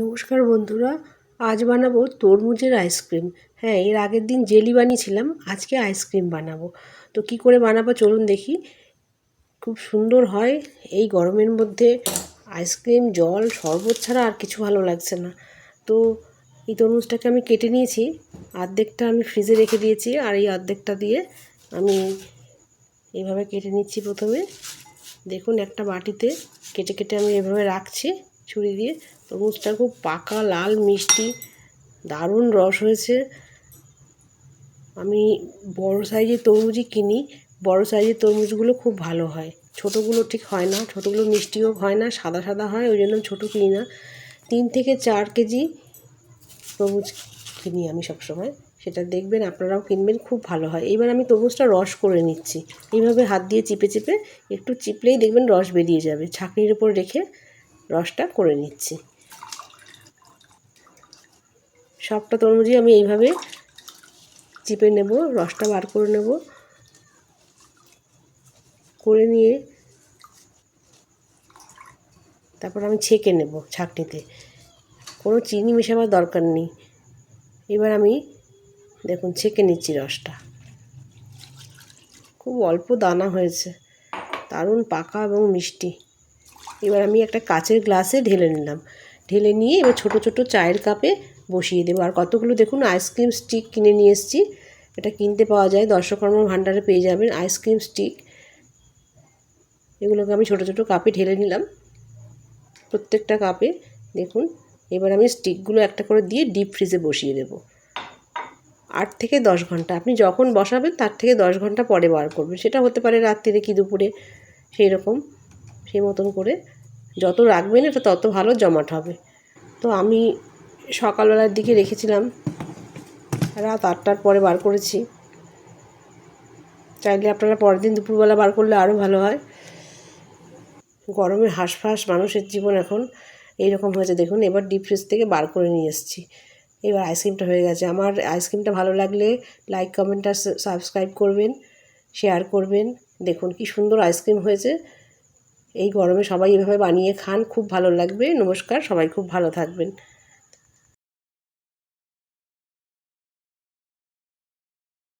নমস্কার বন্ধুরা, আজ বানাবো তরমুজের আইসক্রিম। হ্যাঁ এর আগের দিন জেলি বানিয়েছিলাম, আজকে আইসক্রিম বানাবো। তো কি করে বানাবো চলুন দেখি। খুব সুন্দর হয়, এই গরমের মধ্যে আইসক্রিম, জল, শরবত ছাড়া আর কিছু ভালো লাগছে না। তো এই তরমুজটাকে আমি কেটে নিয়েছি, অর্ধেকটা আমি ফ্রিজে রেখে দিয়েছি আর এই অর্ধেকটা দিয়ে আমি এইভাবে কেটে নিচ্ছি প্রথমে। দেখুন, একটা বাটিতে কেটে কেটে আমি এভাবে রাখছি। ছুরি দিয়ে। তরমুজটা খুব পাকা, লাল, মিষ্টি, দারুণ রস হয়েছে। আমি বড় সাইজের তরমুজই কিনি। বড় সাইজের তরমুজগুলো খুব ভালো হয়। ছোটোগুলো ঠিক হয় না, ছোটোগুলো মিষ্টিও হয় না, সাদা সাদা হয়, ওই জন্য ছোটো কিনি না। তিন থেকে চার কেজি তরমুজ কিনি আমি সবসময়। সেটা দেখবেন, আপনারাও কিনবেন, খুব ভালো হয়। এবার আমি তরমুজটা রস করে নিচ্ছি। এইভাবে হাত দিয়ে চিপে চিপে একটু চিপলেই দেখবেন রস বেরিয়ে যাবে। ছাঁকনির উপর রেখে রসটা করে নিচ্ছি। সবটা তরমুজই আমি এইভাবে চিপে নেব, রসটা বার করে নেব। করে নিয়ে তারপর আমি ছেঁকে নেব ছাঁকনিতে। কোনো চিনি মেশাবার দরকার নেই। এবার আমি দেখুন ছেঁকে নিচ্ছি রসটা। খুব অল্প দানা হয়েছে। দারুণ পাকা এবং মিষ্টি। এবার আমি একটা কাচের গ্লাসে ঢেলে নিলাম। ঢেলে নিয়ে এবার ছোটো ছোটো চায়ের কাপে বসিয়ে দেবো। আর কতগুলো দেখুন, আইসক্রিম স্টিক কিনে নিয়ে এসেছি। এটা কিনতে পাওয়া যায় দর্শকর্ম ভাণ্ডারে পেয়ে যাবেন আইসক্রিম স্টিক। এগুলোকে আমি ছোটো ছোটো কাপে ঢেলে নিলাম। প্রত্যেকটা কাপে দেখুন, এবার আমি স্টিকগুলো একটা করে দিয়ে ডিপ ফ্রিজে বসিয়ে দেবো। আট থেকে দশ ঘণ্টা, আপনি যখন বসাবেন তার থেকে দশ ঘণ্টা পরে বার করবেন। সেটা হতে পারে রাত্রিরে কি দুপুরে, সেই রকম। সেই মতন করে যত রাখবেন, এটা তত ভালো জমাট হবে। তো আমি সকালবেলার দিকে রেখেছিলাম। রাত আটটার পরে বার করেছি। চাইলে আপনারা পরের দিন দুপুরবেলা বার করলে আরও ভালো হয়। গরমে হাঁসফাঁস মানুষের জীবন এখন এইরকম হয়েছে। দেখুন, এবার ডিপ ফ্রিজ থেকে বার করে নিয়ে এসেছি। এবার আইসক্রিমটা হয়ে গেছে। আমার আইসক্রিমটা ভালো লাগলে লাইক কমেন্ট আর সাবস্ক্রাইব করবেন শেয়ার করবেন। দেখুন কি সুন্দর আইসক্রিম হয়েছে। এই গরমে সবাই এভাবে বানিয়ে খান খুব ভালো লাগবে। নমস্কার সবাই খুব ভালো থাকবেন।